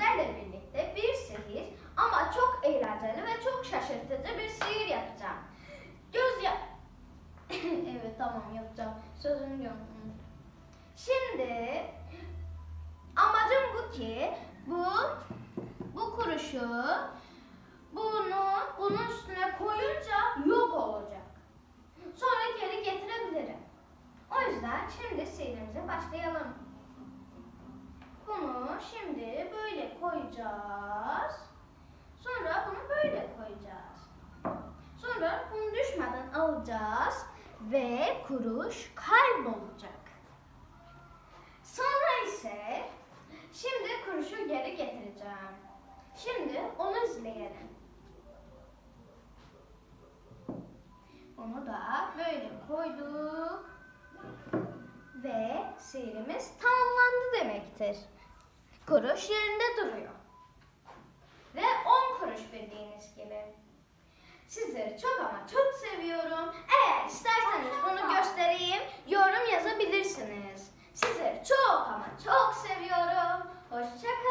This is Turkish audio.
sizlerle birlikte bir sihir ama çok eğlenceli ve çok şaşırtıcı bir sihir yapacağım. Göz ya... evet tamam yapacağım. Sözümü yaptım. Şimdi amacım bu ki bu bu kuruşu bunu bunun üstüne koyunca yok olacak. Sonra geri getirebilirim. O yüzden şimdi sihirimize başlayalım. Bunu şimdi böyle koyacağız. Sonra bunu böyle koyacağız. Sonra bunu düşmeden alacağız ve kuruş kaybolacak. Sonra ise şimdi kuruşu geri getireceğim. Şimdi onu izleyelim. Onu da böyle koyduk ve sihirimiz tamamlandı demektir. Kuruş yerinde duruyor. Ve 10 kuruş bildiğiniz gibi. Sizleri çok ama çok seviyorum. Eğer isterseniz bunu göstereyim, yorum yazabilirsiniz. Sizleri çok ama çok seviyorum. Hoşçakalın.